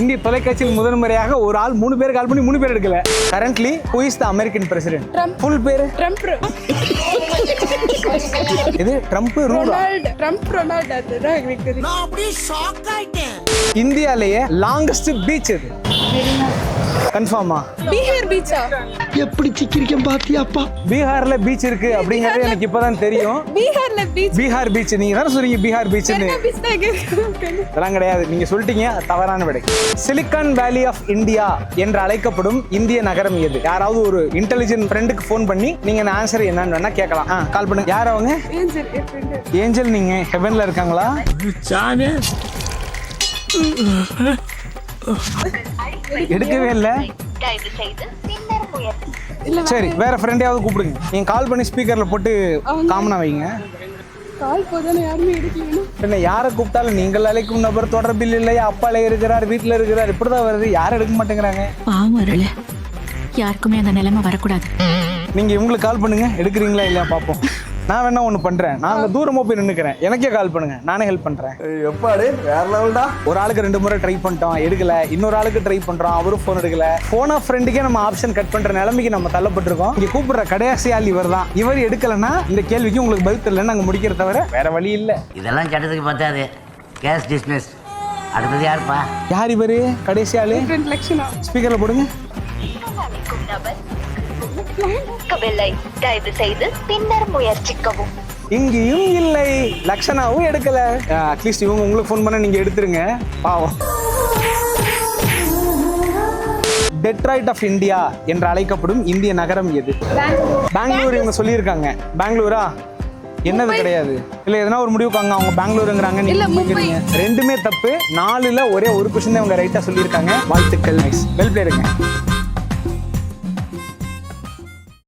இந்திய தொலைக்காட்சியில் முதல் முறையாக ஒரு ஆள் மூணு பேர் கால் பண்ணி மூணு பேர் எடுக்கல. Currently who is the American president Trump. Full பேர்? ட்ரம்ப் இது ட்ரம்ப் ரூடா? ரொனால்டு ட்ரம்ப் ரொனால்டு அதுதான் எனக்கு தெரியும். இந்தியாலேயே லாங்கஸ்ட் பீச் இது கன்ஃபார்மா பீகார் பீச்சா எப்படி சிக்கிரிக்கம் பாத்தியாப்பா பீகார்ல பீச் இருக்கு அப்படிங்கிறது எனக்கு இப்பதான் தெரியும். பீகார்ல பீச் பீகார் பீச் நீங்க தானே சொல்றீங்க பீகார் பீச்னு. இதெல்லாம் கிடையாது. நீங்க சொல்லிட்டீங்க தவறான விடை. சிலிக்கான் வேலி ஆஃப் இந்தியா என்று அழைக்கப்படும் இந்திய நகரம் எது? யாராவது ஒரு இன்டெலிஜென்ட் ஃப்ரெண்டுக்கு ஃபோன் பண்ணி நீங்க ஆன்சர் என்னன்னு வேணா கேட்கலாம். ஆ கால் பண்ணுங்க. யார் அவங்க. ஏஞ்சல் நீங்க. ஹெவன்ல இருக்காங்களா? சாமி எடுக்கவே இல்ல. சரி வேற ஃப்ரெண்டையாவது கூப்பிடுங்க. நீங்க கால் பண்ணி ஸ்பீக்கர்ல போட்டு காமனா வைங்க. கால் போதானே யாருமே எடுக்கலைன்னா பின்ன யாரை கூப்பிட்டாலும் நீங்கள் அழைக்கும் நபர் தொடர்பில் இல்லை அப்பால இருக்கிறார் வீட்டில் இருக்கிறார். இப்படிதான் வருது. யாரும் எடுக்க மாட்டேங்கிறாங்க. பாவம் அருள். யாருக்குமே அந்த நிலைமை வரக்கூடாது. நீங்க இவங்களுக்கு கால் பண்ணுங்க. எடுக்கிறீங்களா இல்லையா? பார்ப்போம். நான் வேணா ஒன்று பண்றேன். நான் அங்க தூரமா போய் நின்னுக்கிறேன். எனக்கே கால் பண்ணுங்க. நானே ஹெல்ப் பண்றேன். எப்பாடு? வேற லெவல்டா ஒரு ஆளுக்கு ரெண்டு முறை ட்ரை பண்ணிட்டோம் எடுக்கல. இன்னொரு ஆளுக்கு ட்ரை பண்றோம் அவரும் ஃபோன் எடுக்கல. ஃபோன் ஆஃப் ஃப்ரெண்டுக்கே நம்ம ஆப்ஷன் கட் பண்ற நிலைமைக்கு நம்ம தள்ளப்பட்டிருக்கோம். இங்க கூப்பிடுற கடைசி ஆள் இவர் தான். இவர் எடுக்கலன்னா இந்த கேள்விக்கு உங்களுக்கு பதில் தெரியல நாங்க முடிக்கிற தவிர வேற வழி இல்ல. இதெல்லாம் சட்டத்துக்கு பத்தாது. கேஸ் டிஸ்மிஸ் அடுத்தது யாருப்பா? யார் இவரு? கடைசி ஆளு? ஸ்பீக்கர்ல போடுங்க. கவில்லை தயவு செய்து பின்னர் முயற்சிக்கவும். இங்கேயும் இல்லை. லக்ஷனாவும் எடுக்கல. அட்லீஸ்ட் இவங்க உங்களுக்கு ஃபோன் பண்ண நீங்க எடுத்துருங்க. பாவம். டெட்ராய்ட் ஆஃப் இந்தியா என்று அழைக்கப்படும் இந்திய நகரம் எது? பெங்களூர். இவங்க சொல்லியிருக்காங்க. பெங்களூரா? என்னது கிடையாது. இல்ல எதனா ஒரு முடிவுக்கு வாங்க. அவங்க பெங்களூருங்கிறாங்க. நீங்க இல்ல, மும்பை. முடிக்கிறீங்க. ரெண்டுமே தப்பு. நாலுல ஒரே ஒரு கொஸ்டின் தான் இவங்க ரைட்டா சொல்லியிருக்காங்க. வாழ்த்துக்கள். Nice well பிளேருங்க